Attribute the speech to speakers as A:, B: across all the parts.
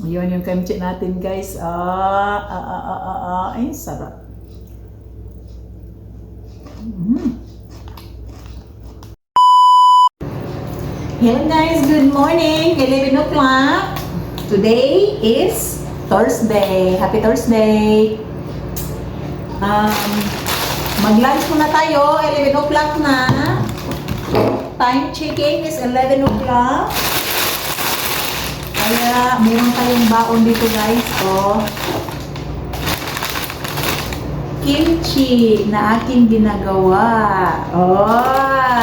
A: Ayun yung kimchi natin guys. Ah, ah, ah, ah, ah, ah. Ay, sarap. Mm. Hello guys, good morning. 11 o'clock. Today is Thursday. Happy Thursday. Um, mag-lunch muna tayo. 11 o'clock na. Time checking is 11 o'clock. Kaya, meron tayong baon dito guys. Oh. Kimchi na aking ginagawa. Oh.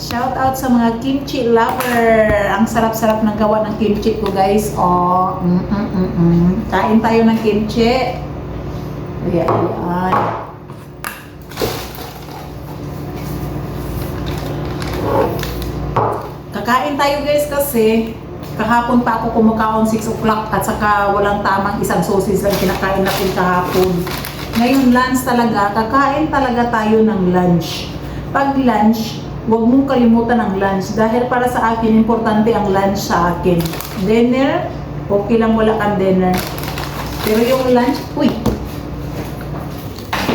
A: Shout out sa mga kimchi lover. Ang sarap-sarap ng gawa ng kimchi ko guys. Oh. Mm -mm -mm -mm. Kain tayo ng kimchi. Ayan, ayan. Kakain tayo guys kasi kahapon pa ako kumakaon 6 o'clock at saka walang tamang isang sosis lang kinakain natin kahapon. Ngayon lunch talaga, kakain talaga tayo ng lunch. Pag lunch, huwag mong kalimutan ang lunch dahil para sa akin, importante ang lunch sa akin. Dinner, okay lang wala kang dinner. Pero yung lunch, uy,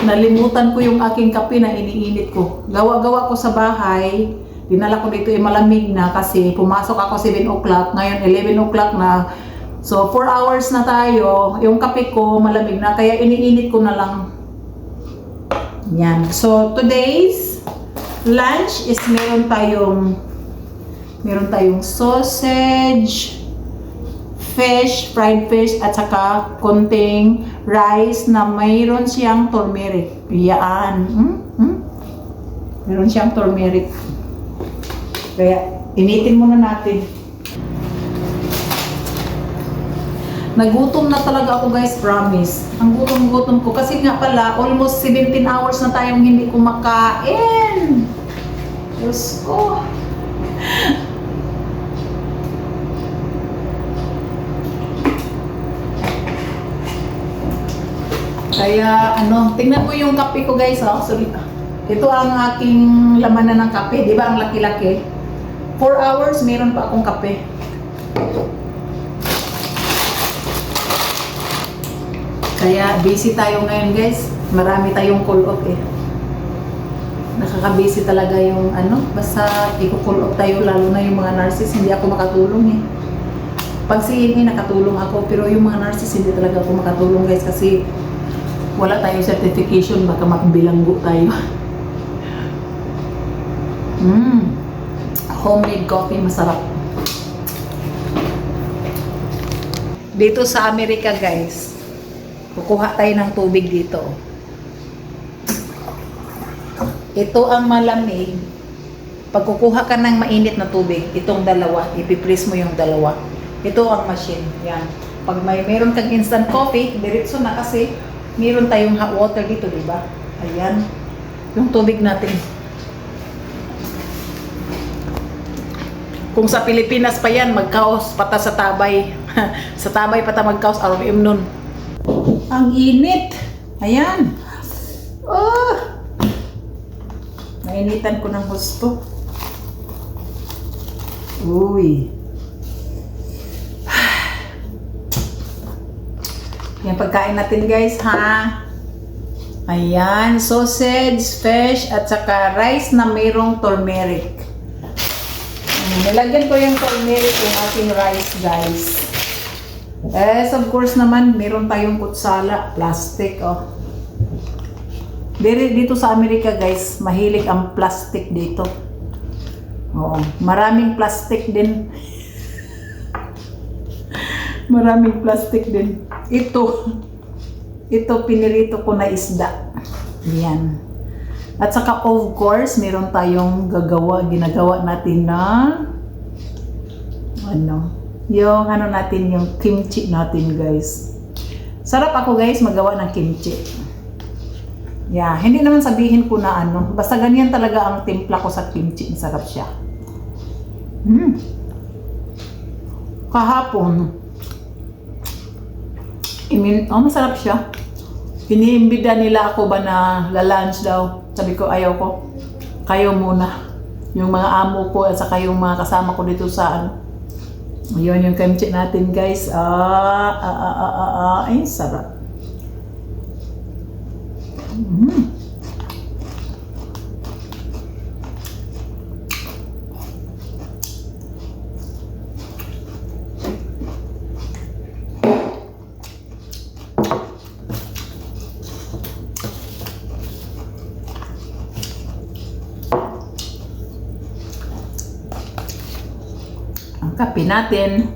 A: nalimutan ko yung aking kape na iniinit ko. Gawa-gawa ko sa bahay, dinala ko dito yung malamig na kasi pumasok ako 7 o'clock, ngayon 11 o'clock na. So 4 hours na tayo, yung kape ko malamig na, kaya iniinit ko na lang. Yan. So today's lunch is meron tayong meron tayong sausage, fish, fried fish, at saka konting rice na mayroon siyang turmeric. Yan. Hmm? Hmm? Meron siyang turmeric. Kaya, initin muna natin. Nagutom na talaga ako guys, promise. Ang gutom-gutom ko. Kasi nga pala, almost 17 hours na tayong hindi kumakain. Diyos ko. Kaya ano, tingnan mo yung kape ko guys, oh. Sorry. Ito ang aking laman na ng kape, di ba? Ang laki-laki. 4 hours, meron pa akong kape. Kaya busy tayo ngayon guys. Marami tayong call off eh. Nakaka-busy talaga yung ano, basta i-call off tayo lalo na yung mga nurses, hindi ako makatulong eh. Pag CNA nakatulong ako, pero yung mga nurses hindi talaga ako makatulong guys kasi wala tayong certification, baka magbilanggo tayo. Mmm. Homemade coffee, masarap. Dito sa Amerika, guys, kukuha tayo ng tubig dito. Ito ang malamig. Pag kukuha ka ng mainit na tubig, itong dalawa, ipipress mo yung dalawa. Ito ang machine. Yan. Pag may meron kang instant coffee, diretso na kasi meron tayong hot water dito, di ba? Ayan. Yung tubig natin. Kung sa Pilipinas pa yan, magkaos pata sa tabay. sa tabay pata magkaos, im nun. Ang init. Ayan. Oh. Nainitan ko ng gusto. Uy. Yan pagkain natin guys ha. Ayan, sausage, fish, at saka rice na mayroong turmeric. Nilagyan ko yung turmeric yung ating rice guys. Yes, of course naman, meron tayong kutsala, plastic, oh. Dito, dito sa Amerika guys, mahilig ang plastic dito. Oo, maraming plastic din. maraming plastic din. Ito, ito pinirito ko na isda. Yan. At saka of course, meron tayong gagawa, ginagawa natin na ano, yung ano natin, yung kimchi natin guys. Sarap ako guys magawa ng kimchi. Yeah, hindi naman sabihin ko na ano, basta ganyan talaga ang timpla ko sa kimchi, sarap siya. Mm. Kahapon, imin, oh masarap siya. Iniimbida nila ako ba na la-lunch daw. Sabi ko, ayaw ko. Kayo muna. Yung mga amo ko at saka yung mga kasama ko dito sa ano, Ayun yung kimchi natin guys. Ah, ah, ah, ah, ah, ah. Ay, sarap. Mm. Kape natin.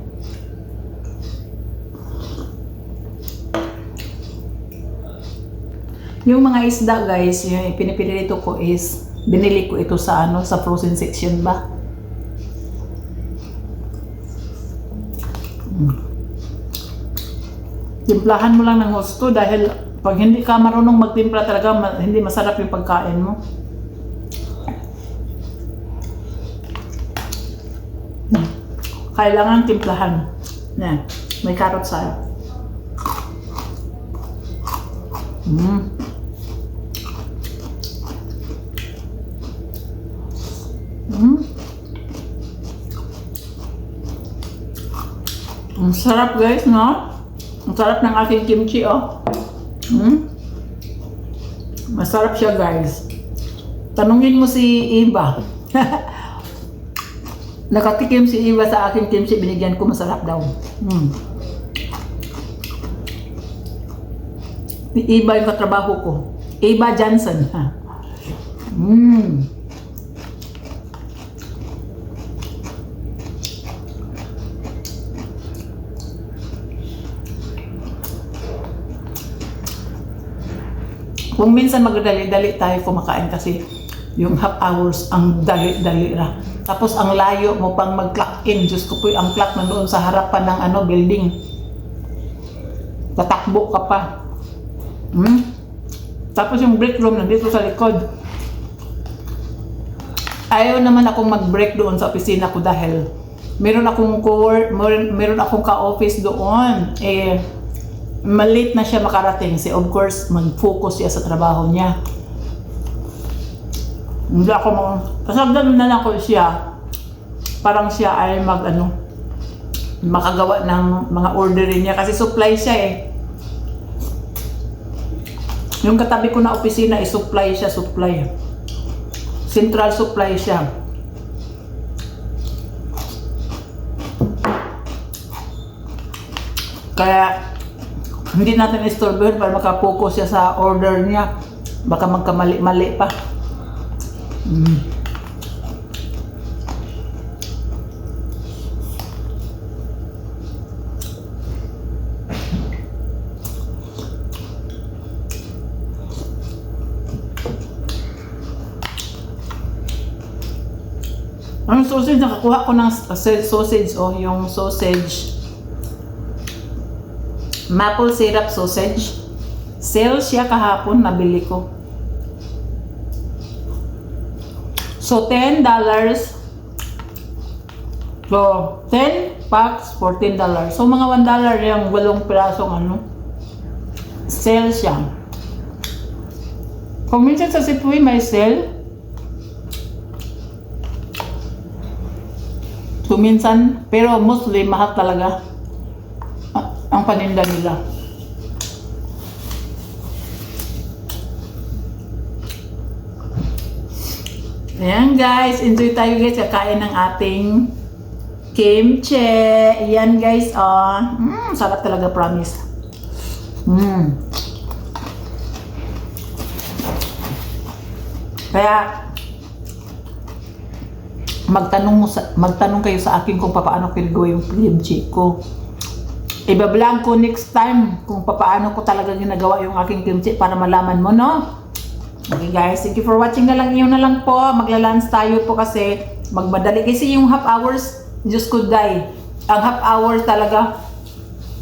A: Yung mga isda guys, yung pinipilito ko is binili ko ito sa ano sa frozen section ba. Mm. Timplahan mo lang ng gusto dahil pag hindi ka marunong magtimpla talaga hindi masarap yung pagkain mo. Kailangan timplahan. Yan. May carrot sa Mm. Mm. Ang sarap guys, no? Ang sarap ng aking kimchi, oh. Mm. Masarap siya guys. Tanungin mo si Iba. Nakatikim si Iba sa aking kimchi, binigyan ko masarap daw. Mm. Iba yung katrabaho ko. Iba Johnson. Ha? Mm. Kung minsan magdali-dali tayo kumakain kasi yung half hours ang dali-dali ra. Tapos ang layo mo pang mag-clock in. Diyos ko po, ang clock nandoon sa harapan ng ano building. Tatakbo ka pa. Hmm? Tapos yung break room nandito sa likod. Ayaw naman akong mag-break doon sa opisina ko dahil meron akong co meron, meron akong ka-office doon. Eh, malit na siya makarating. Si of course, mag-focus siya sa trabaho niya. Hindi ako mo... Kasagdan na lang ko siya. Parang siya ay mag ano, makagawa ng mga orderin niya. Kasi supply siya eh. Yung katabi ko na opisina, i-supply siya, supply. Central supply siya. Kaya, hindi natin istorbohin para makapokus siya sa order niya. Baka magkamali-mali pa. Mm. Ang sausage, nakakuha ko ng sausage, oh, yung sausage. Maple syrup sausage. Sale siya kahapon, nabili ko. So, $10. So, 10 packs, $14. So, mga $1 yung walong pirasong ano. Sale siya. Kung sa Sipui may sale, So minsan, pero mostly mahal talaga ang paninda nila. Ayan guys, enjoy tayo guys kakain ng ating kimchi. Ayan guys, oh. Mm, sarap talaga, promise. Mm. Kaya, magtanong mo sa, magtanong kayo sa akin kung paano ko gawin yung kimchi ko. Iba-vlog ko next time kung paano ko talaga ginagawa yung aking kimchi para malaman mo, no? Okay guys, thank you for watching na lang. Yun na lang po. Magla-lunch tayo po kasi magmadali. Kasi yung half hours, Diyos ko die. Ang half hours talaga,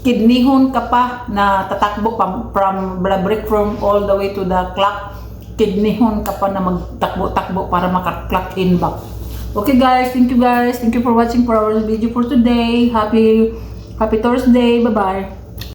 A: kidnihon ka pa na tatakbo from, from the break from all the way to the clock. Kidnihon ka pa na magtakbo-takbo para maka-clock in back. Okay guys, thank you guys. Thank you for watching for our video for today. Happy Happy Thursday. Bye-bye.